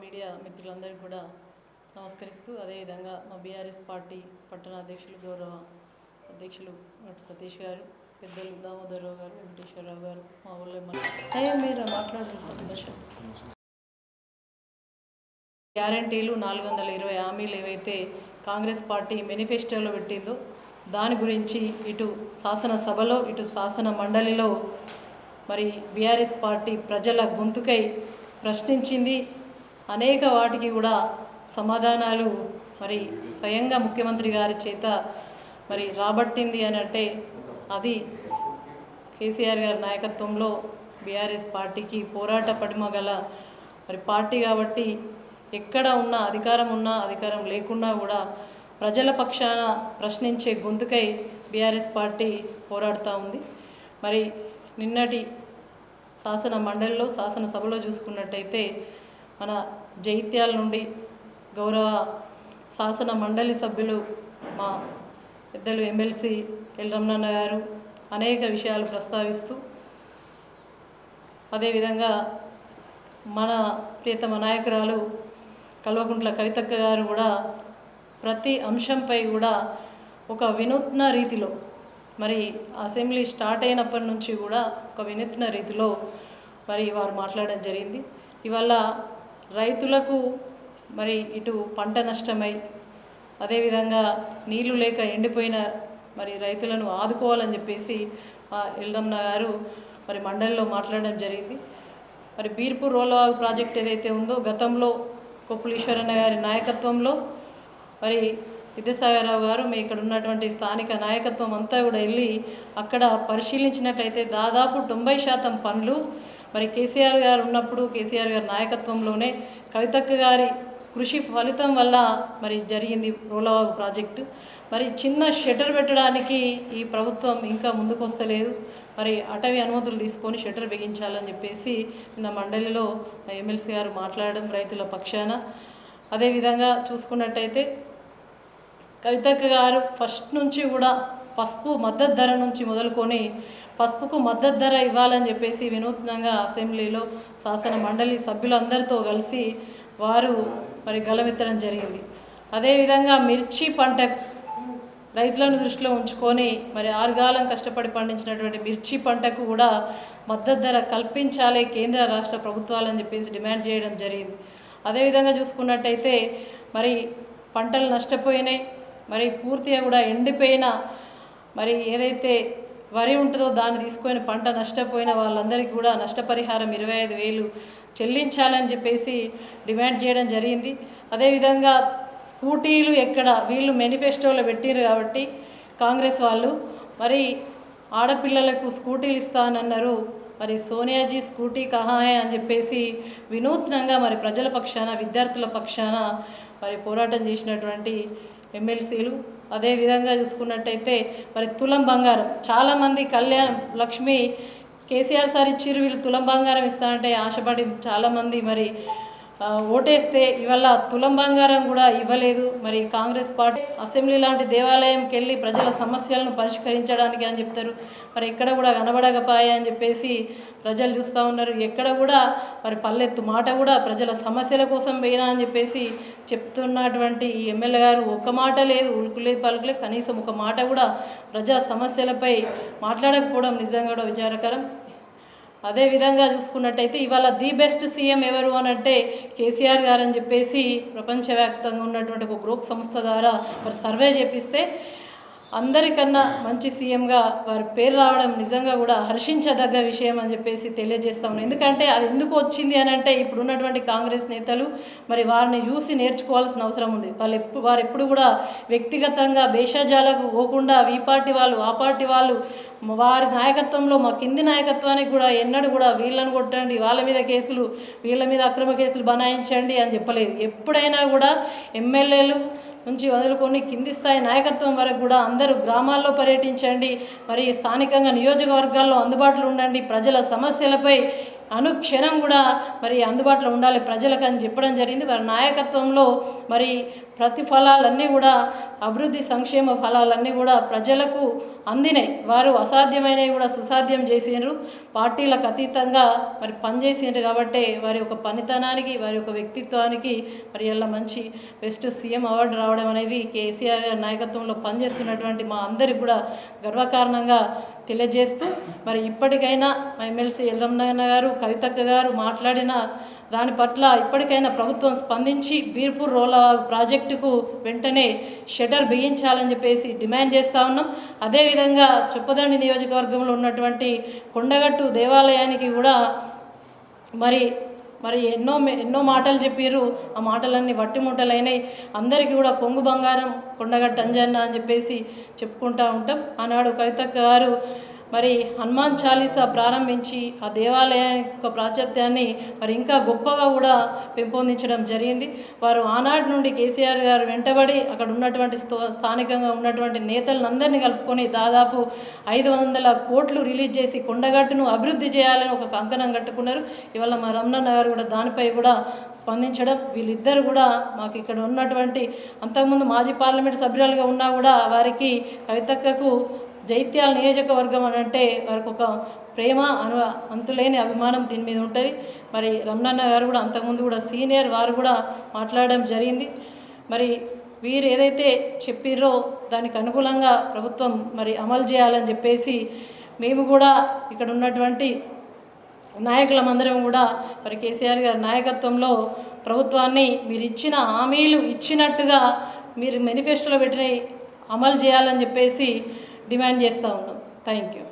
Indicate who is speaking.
Speaker 1: Media మిత్రులందరికీ కూడా నమస్కరిస్తూ అదేవిధంగా మా బీఆర్ఎస్ పార్టీ పట్టణ అధ్యక్షులు గౌరవ అధ్యక్షులు సతీష్ గారు పెద్దలు దామోదరరావు గారు వెంకటేశ్వరరావు గారు మా ఊళ్ళో మీరు మాట్లాడుతున్నారు. గ్యారంటీలు నాలుగు వందల ఇరవై హామీలు ఏవైతే కాంగ్రెస్ పార్టీ మేనిఫెస్టోలో పెట్టిందో దాని గురించి ఇటు శాసనసభలో ఇటు శాసన మండలిలో మరి బీఆర్ఎస్ పార్టీ ప్రజల గొంతుకై ప్రశ్నించింది. అనేక వాటికి కూడా సమాధానాలు మరి స్వయంగా ముఖ్యమంత్రి గారి చేత మరి రాబట్టింది అని అంటే అది కేసీఆర్ గారి నాయకత్వంలో బీఆర్ఎస్ పార్టీకి పోరాట పడిమ గల మరి పార్టీ కాబట్టి ఎక్కడ ఉన్నా అధికారం ఉన్నా అధికారం లేకున్నా కూడా ప్రజల పక్షాన ప్రశ్నించే గొంతుకై బీఆర్ఎస్ పార్టీ పోరాడుతూ ఉంది. మరి నిన్నటి శాసన మండలిలో శాసనసభలో చూసుకున్నట్టయితే మన జైత్యాల నుండి గౌరవ శాసన మండలి సభ్యులు మా పెద్దలు ఎమ్మెల్సీ ఎల్ రమణన్న గారు అనేక విషయాలు ప్రస్తావిస్తూ అదేవిధంగా మన ప్రియతమ నాయకురాలు కల్వకుంట్ల కవితక్క గారు కూడా ప్రతి అంశంపై కూడా ఒక వినూత్న రీతిలో మరి అసెంబ్లీ స్టార్ట్ అయినప్పటి నుంచి కూడా ఒక వినూత్న రీతిలో మరి వారు మాట్లాడడం జరిగింది. ఇవాళ రైతులకు మరి ఇటు పంట నష్టమై అదేవిధంగా నీళ్ళు లేక ఎండిపోయిన మరి రైతులను ఆదుకోవాలని చెప్పేసి ఎల్లమ్మ గారు మరి మండలిలో మాట్లాడడం జరిగింది. మరి బీర్పూర్ రోలవాగు ప్రాజెక్ట్ ఏదైతే ఉందో గతంలో కొప్పులీశ్వరన్న గారి నాయకత్వంలో మరి విద్యాసాగరరావు గారు మీ ఇక్కడ ఉన్నటువంటి స్థానిక నాయకత్వం అంతా కూడా వెళ్ళి అక్కడ పరిశీలించినట్లయితే దాదాపు తొంభై శాతం పనులు మరి కేసీఆర్ గారు ఉన్నప్పుడు కేసీఆర్ గారి నాయకత్వంలోనే కవితక్క గారి కృషి ఫలితం వల్ల మరి జరిగింది రోలవాగు ప్రాజెక్టు. మరి చిన్న షటర్ పెట్టడానికి ఈ ప్రభుత్వం ఇంకా ముందుకు వస్తలేదు మరి అటవీ అనుమతులు తీసుకొని షట్టర్ బిగించాలని చెప్పేసి నిన్న మండలిలో ఎమ్మెల్సీ గారు మాట్లాడడం రైతుల పక్షాన. అదేవిధంగా చూసుకున్నట్టయితే కవితక్క గారు ఫస్ట్ నుంచి కూడా పసుపు మద్దతు ధర నుంచి మొదలుకొని పసుపుకు మద్దతు ధర ఇవ్వాలని చెప్పేసి వినూత్నంగా అసెంబ్లీలో శాసన మండలి సభ్యులందరితో కలిసి వారు మరి గలమెత్తడం జరిగింది. అదేవిధంగా మిర్చి పంట రైతులను దృష్టిలో ఉంచుకొని మరి ఆరుగాలం కష్టపడి పండించినటువంటి మిర్చి పంటకు కూడా మద్దతు ధర కల్పించాలి కేంద్ర రాష్ట్ర ప్రభుత్వాలని చెప్పేసి డిమాండ్ చేయడం జరిగింది. అదేవిధంగా చూసుకున్నట్టయితే మరి పంటలు నష్టపోయినాయి. మరి పూర్తిగా కూడా ఎండిపోయిన మరి ఏదైతే వరి ఉంటుందో దాన్ని తీసుకొని పంట నష్టపోయిన వాళ్ళందరికీ కూడా నష్టపరిహారం ఇరవై ఐదు వేలు చెల్లించాలని చెప్పేసి డిమాండ్ చేయడం జరిగింది. అదేవిధంగా స్కూటీలు ఎక్కడ వీళ్ళు మేనిఫెస్టోలో పెట్టిరు కాబట్టి కాంగ్రెస్ వాళ్ళు మరి ఆడపిల్లలకు స్కూటీలు ఇస్తానన్నారు మరి సోనియాజీ స్కూటీ కహాయే అని చెప్పేసి వినూత్నంగా మరి ప్రజల పక్షాన విద్యార్థుల పక్షాన మరి పోరాటం చేసినటువంటి ఎమ్మెల్సీలు. అదేవిధంగా చూసుకున్నట్టయితే మరి తులం బంగారం. చాలామంది కళ్యాణ్ లక్ష్మి కేసీఆర్ సార్ ఇచ్చిర్రు వీళ్ళు తులం బంగారం ఇస్తానంటే ఆశపడి చాలామంది మరి ఓటేస్తే ఇవాళ తులం బంగారం కూడా ఇవ్వలేదు. మరి కాంగ్రెస్ పార్టీ అసెంబ్లీ లాంటి దేవాలయంకి వెళ్ళి ప్రజల సమస్యలను పరిష్కరించడానికి అని చెప్తారు. మరి ఎక్కడ కూడా కనబడకపోయా అని చెప్పేసి ప్రజలు చూస్తూ ఉన్నారు. ఎక్కడ కూడా మరి పల్లెత్తు మాట కూడా ప్రజల సమస్యల కోసం పోయినా అని చెప్పేసి చెప్తున్నటువంటి ఎమ్మెల్యే గారు ఒక్క మాట లేదు ఉలుకులేదు పలుకులేదు. కనీసం ఒక మాట కూడా ప్రజా సమస్యలపై మాట్లాడకపోవడం నిజంగా కూడా విచారకరం. అదే విధంగా చూసుకున్నట్టయితే ఇవాళ ది బెస్ట్ సీఎం ఎవరు అని అంటే కేసీఆర్ గారు అని చెప్పేసి ప్రపంచవ్యాప్తంగా ఉన్నటువంటి ఒక గ్రూప్ సంస్థ ద్వారా మరి సర్వే చేపిస్తే అందరికన్నా మంచి సీఎంగా వారి పేరు రావడం నిజంగా కూడా హర్షించదగ్గ విషయం అని చెప్పేసి తెలియజేస్తాము ఎందుకంటే అది ఎందుకు వచ్చింది అని అంటే ఇప్పుడు ఉన్నటువంటి కాంగ్రెస్ నేతలు మరి వారిని చూసి నేర్చుకోవాల్సిన అవసరం ఉంది. వాళ్ళు ఎప్పుడు వారు ఎప్పుడు కూడా వ్యక్తిగతంగా భేషజాలకు పోకుండా ఈ పార్టీ వాళ్ళు ఆ పార్టీ వాళ్ళు వారి నాయకత్వంలో మా కింది నాయకత్వానికి కూడా ఎన్నడూ కూడా వీళ్ళని కొట్టండి వాళ్ళ మీద కేసులు వీళ్ళ మీద అక్రమ కేసులు బనాయించండి అని చెప్పలేదు. ఎప్పుడైనా కూడా ఎమ్మెల్యేలు నుంచి వదులుకొని కింది స్థాయి నాయకత్వం వరకు కూడా అందరూ గ్రామాల్లో పర్యటించండి. మరి స్థానికంగా నియోజకవర్గాల్లో అందుబాటులో ఉండండి. ప్రజల సమస్యలపై అనుక్షణం కూడా మరి అందుబాటులో ఉండాలి ప్రజలకు అని చెప్పడం జరిగింది. వారి నాయకత్వంలో మరి ప్రతిఫలాలన్నీ కూడా అభివృద్ధి సంక్షేమ ఫలాలన్నీ కూడా ప్రజలకు అందినాయి వారు అసాధ్యమైనవి కూడా సుసాధ్యం చేసిండ్రు పార్టీలకు అతీతంగా మరి పనిచేసిండ్రు కాబట్టి వారి యొక్క పనితనానికి వారి యొక్క వ్యక్తిత్వానికి మరి ఇలా మంచి బెస్ట్ సీఎం అవార్డు రావడం అనేది కేసీఆర్ గారి నాయకత్వంలో పనిచేస్తున్నటువంటి మా అందరికి కూడా గర్వకారణంగా తెలియజేస్తూ మరి ఇప్పటికైనా మా ఎమ్మెల్సీ ఎల్లమ్మ గారు కవితక్క గారు మాట్లాడిన దాని పట్ల ఇప్పటికైనా ప్రభుత్వం స్పందించి బీర్పూర్ రోల ప్రాజెక్టుకు వెంటనే షటర్ బిగించాలని చెప్పేసి డిమాండ్ చేస్తూ ఉన్నాం. అదేవిధంగా చొప్పదండి నియోజకవర్గంలో ఉన్నటువంటి కొండగట్టు దేవాలయానికి కూడా మరి మరి ఎన్నో ఎన్నో మాటలు చెప్పారు ఆ మాటలన్నీ వట్టి మూటలైనాయి అందరికీ కూడా కొంగు బంగారం కొండగట్టు అంజన్న అని చెప్పేసి చెప్పుకుంటూ ఉంటాం. ఆనాడు కవితక్క గారు మరి హనుమాన్ చాలీసా ప్రారంభించి ఆ దేవాలయ యొక్క ప్రాచుర్యాన్ని మరి ఇంకా గొప్పగా కూడా పెంపొందించడం జరిగింది. వారు ఆనాటి నుండి కేసీఆర్ గారు వెంటబడి అక్కడ ఉన్నటువంటి స్థానికంగా ఉన్నటువంటి నేతలందరినీ కలుపుకొని దాదాపు ఐదు వందల కోట్లు రిలీజ్ చేసి కొండగట్టును అభివృద్ధి చేయాలని ఒక కంకణం కట్టుకున్నారు. ఇవాళ మా రమణన్న గారు కూడా దానిపై కూడా స్పందించడం వీళ్ళిద్దరు కూడా మాకు ఇక్కడ ఉన్నటువంటి అంతకుముందు మాజీ పార్లమెంట్ సభ్యురాలుగా ఉన్నా కూడా వారికి కవితక్కకు జైత్యాల నియోజకవర్గం అని అంటే వారికి ఒక ప్రేమ అను అంతులేని అభిమానం దీని మీద ఉంటుంది. మరి రమణన్న గారు కూడా అంతకుముందు కూడా సీనియర్ వారు కూడా మాట్లాడడం జరిగింది. మరి వీరు ఏదైతే చెప్పిర్రో దానికి అనుకూలంగా ప్రభుత్వం మరి అమలు చేయాలని చెప్పేసి మేము కూడా ఇక్కడ ఉన్నటువంటి నాయకులమందరం కూడా మరి కేసీఆర్ గారి నాయకత్వంలో ప్రభుత్వాన్ని మీరు ఇచ్చిన హామీలు ఇచ్చినట్టుగా మీరు మేనిఫెస్టోలో పెట్టిన అమలు చేయాలని చెప్పేసి డిమాండ్ చేస్తూ ఉన్నాం. Thank you.